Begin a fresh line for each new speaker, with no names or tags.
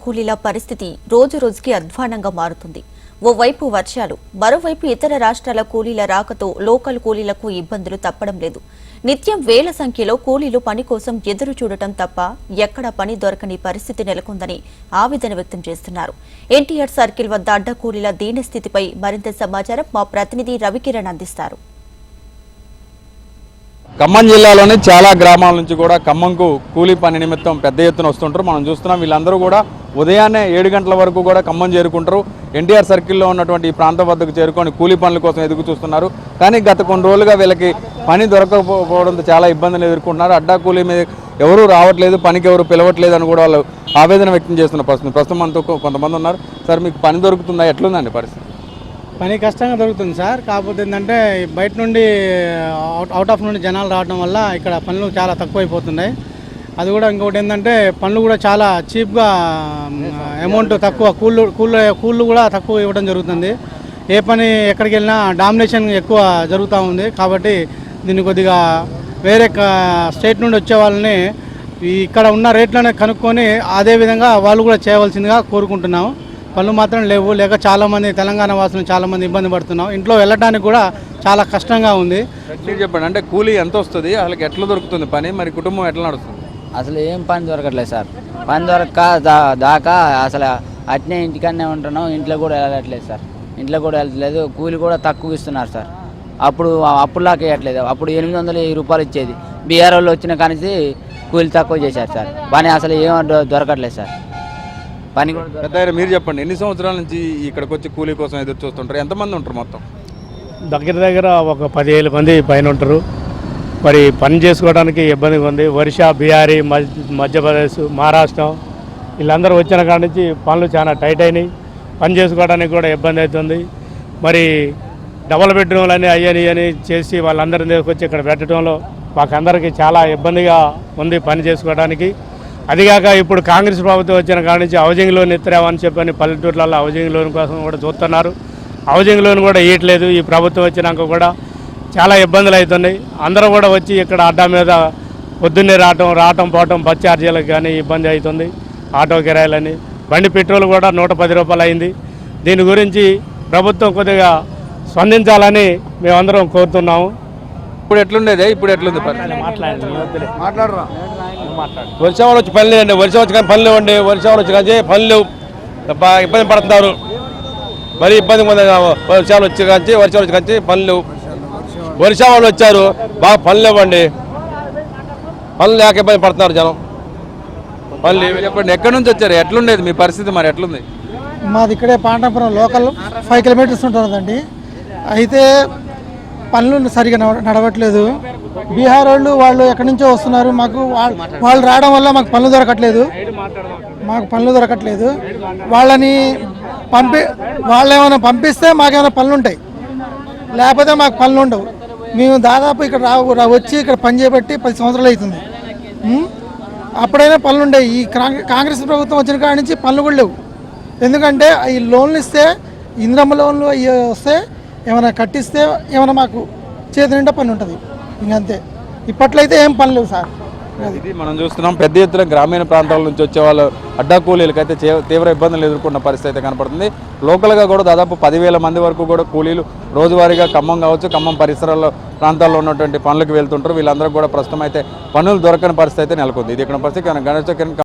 కూలీల పరిస్థితి రోజు రోజుకి అధ్వానంగా మారుతుంది. ఓవైపు వర్షాలు మరోవైపు ఇతర రాష్ట్రాల కూలీల రాకతో లోకల్ కూలీలకు ఇబ్బందులు తప్పడం లేదు. నిత్యం వేల సంఖ్యలో కూలీలు పని కోసం ఎదురు చూడటం తప్ప ఎక్కడ పని దొరకని పరిస్థితి నెలకొందని ఆవేదన వ్యక్తం చేస్తున్నారు. ఎన్టీఆర్ సర్కిల్ వద్ద అడ్డ కూలీల దీనస్థితిపై మరింత సమాచారం మా ప్రతినిధి రవికిరణ్ అందిస్తారు.
ఖమ్మం జిల్లాలోని చాలా గ్రామాల నుంచి కూడా ఖమ్మంకు కూలీ పని నిమిత్తం పెద్ద ఎత్తున వస్తుంటారు. మనం చూస్తున్నాం వీళ్ళందరూ కూడా ఉదయాన్నే ఏడు గంటల వరకు కూడా ఖమ్మం చేరుకుంటారు. ఎన్టీఆర్ సర్కిల్లో ఉన్నటువంటి ఈ ప్రాంతం వద్దకు చేరుకొని కూలీ పనుల కోసం ఎదుగు చూస్తున్నారు. కానీ గత కొన్ని రోజులుగా వీళ్ళకి పని దొరకకపోవడంతో చాలా ఇబ్బందులు ఎదుర్కొంటున్నారు. అడ్డా కూలీ మీద ఎవరూ రావట్లేదు పనికి ఎవరు పిలవట్లేదు అని కూడా వాళ్ళు ఆవేదన వ్యక్తం చేస్తున్న పరిస్థితి. ప్రస్తుతం మనతో కొంతమంది ఉన్నారు. సార్ మీకు పని దొరుకుతుందా? ఎట్లుందండి పరిస్థితి?
పని కష్టంగా దొరుకుతుంది సార్. కాకపోతే ఏంటంటే బయట నుండి అవుట్ అవుట్ ఆఫ్ నుండి జనాలు రావడం వల్ల ఇక్కడ పనులు చాలా తక్కువైపోతున్నాయి. అది కూడా ఇంకొకటి ఏంటంటే పనులు కూడా చాలా చీప్గా అమౌంట్ తక్కువ కూళ్ళు కూళ్ళు కూళ్ళు కూడా తక్కువ ఇవ్వడం జరుగుతుంది. ఏ పని ఎక్కడికి వెళ్ళినా డామినేషన్ ఎక్కువ జరుగుతూ ఉంది. కాబట్టి దీన్ని కొద్దిగా వేరే స్టేట్ నుండి వచ్చే వాళ్ళని ఇక్కడ ఉన్న రేట్లనే కనుక్కొని అదే విధంగా వాళ్ళు కూడా చేయవలసిందిగా కోరుకుంటున్నాము. పనులు మాత్రం లేవు. లేక చాలామంది తెలంగాణ వాసులు చాలామంది ఇబ్బంది పడుతున్నాం. ఇంట్లో వెళ్ళడానికి కూడా చాలా కష్టంగా ఉంది.
మీరు చెప్పండి అంటే కూలీ ఎంత వస్తుంది? వాళ్ళకి ఎట్లా దొరుకుతుంది పని? మరి కుటుంబం ఎట్లా నడుస్తుంది?
అసలు ఏం పని దొరకట్లేదు సార్. పని దొరక్క దా దాకా అసలు అట్నే ఇంటికన్నే ఉంటున్నాం. ఇంట్లో కూడా వెళ్ళట్లేదు సార్. ఇంట్లో కూడా వెళ్ళట్లేదు. కూలి కూడా తక్కువ ఇస్తున్నారు సార్. అప్పుడు అప్పుడులాగా ఇవ్వట్లేదు. అప్పుడు ఎనిమిది వందల వెయ్యి రూపాయలు ఇచ్చేది. బీఆర్ వాళ్ళు వచ్చిన కానించి కూలి తక్కువ చేశారు సార్. పని అసలు ఏం దొరకట్లేదు సార్. పని కూడా
మీరు చెప్పండి ఎన్ని సంవత్సరాల నుంచి ఇక్కడికి వచ్చి కూలీ కోసం ఎదురు చూస్తుంటారు? ఎంతమంది ఉంటారు మొత్తం?
దగ్గర దగ్గర ఒక పదివేల మంది పైన ఉంటారు. మరి పని చేసుకోవడానికి ఇబ్బందిగా ఉంది. ఒరిస్సా బీహారీ మధ్య మధ్యప్రదేశ్ మహారాష్ట్ర వీళ్ళందరూ వచ్చిన కాడ నుంచి పనులు చాలా టైట్ అయినాయి. పని చేసుకోవడానికి కూడా ఇబ్బంది అవుతుంది. మరి డబుల్ బెడ్రూమ్లని అయ్యని అని చేసి వాళ్ళందరిని తీసుకొచ్చి ఇక్కడ పెట్టడంలో మాకందరికీ చాలా ఇబ్బందిగా ఉంది పని చేసుకోవడానికి. అదిగాక ఇప్పుడు కాంగ్రెస్ ప్రభుత్వం వచ్చిన కాడ నుంచి హౌసింగ్ లోన్ ఇస్తామని చెప్పని పల్లెటూర్లలో హౌసింగ్ లోన్ కోసం కూడా చూస్తున్నారు. హౌసింగ్ లోన్ కూడా ఇవ్వట్లేదు ఈ ప్రభుత్వం వచ్చినాక కూడా చాలా ఇబ్బందులు అవుతున్నాయి. అందరూ కూడా వచ్చి ఇక్కడ అడ్డా మీద పొద్దున్నే రావటం రావటం పోవటం బస్ ఛార్జీలకు కానీ ఇబ్బంది అవుతుంది. ఆటో కిరాయిలని. బండి పెట్రోల్ కూడా నూట పది రూపాయలు అయింది. దీని గురించి ప్రభుత్వం కొద్దిగా స్పందించాలని మేమందరం కోరుతున్నాము.
ఇప్పుడు ఎట్లుండేది? ఇప్పుడు ఎట్లుంది పని
వర్షం వాళ్ళు వచ్చి పని లేదండి వర్షం వచ్చి కానీ పని లేవండి వర్షం వాళ్ళు వచ్చి కానీ పని లేవు. బాగా ఇబ్బంది పడుతున్నారు. మరీ ఇబ్బంది ఉంది వర్షాలు వచ్చి కానీ వర్షాలు వచ్చి కానీ పని లేవు. వర్షం వాళ్ళు వచ్చారు బాగా పని లేవండి. పనులు లేక ఇబ్బంది పడుతున్నారు జనం. పని
చెప్పండి ఎక్కడి నుంచి వచ్చారు? ఎట్లుండేది మీ పరిస్థితి మరి ఎట్లుంది?
మాది ఇక్కడే పాండాపురం లోకల్ ఫైవ్ కిలోమీటర్స్ ఉంటుందండి అయితే పనులు సరిగా నడవట్లేదు. బీహార్ వాళ్ళు వాళ్ళు ఎక్కడి నుంచో వస్తున్నారు. మాకు వాళ్ళు రావడం వల్ల మాకు పనులు దొరకట్లేదు. మాకు పనులు దొరకట్లేదు. వాళ్ళని పంపి వాళ్ళు ఏమైనా పంపిస్తే మాకేమైనా పనులు ఉంటాయి లేకపోతే మాకు పనులు ఉండవు. మేము దాదాపు ఇక్కడ రా వచ్చి ఇక్కడ పని చేయబట్టి పది సంవత్సరాలు అవుతుంది. అప్పుడైనా పనులు ఉండేవి ఈ కాంగ్రె- కాంగ్రెస్ ప్రభుత్వం వచ్చిన కాడి నుంచి పనులు కూడా లేవు. ఎందుకంటే ఈ లోన్లు ఇస్తే ఇంద్రమ్మ లోన్లు అవి వస్తే ఏమైనా కట్టిస్తే ఏమైనా మాకు చేతి నిండా పని ఉంటుంది. ఇంకంతే ఇప్పట్లో అయితే ఏం పని లేవు సార్.
ఇది మనం చూస్తున్నాం పెద్ద ఎత్తున గ్రామీణ ప్రాంతాల నుంచి వచ్చే వాళ్ళు అడ్డా కూలీలకు అయితే చే- తీవ్ర ఇబ్బందులు ఎదుర్కొన్న పరిస్థితి అయితే కనపడుతుంది. లోకల్గా కూడా దాదాపు పదివేల మంది వరకు కూడా కూలీలు రోజువారీగా ఖమ్మం కావచ్చు ఖమ్మం పరిసరాల్లో ప్రాంతాల్లో ఉన్నటువంటి పనులకు వెళ్తుంటారు. వీళ్ళందరూ కూడా ప్రస్తుతం అయితే పనులు దొరకని పరిస్థితి అయితే నెలకొంది. ఇది ఇక్కడ పరిస్థితి. గణేష్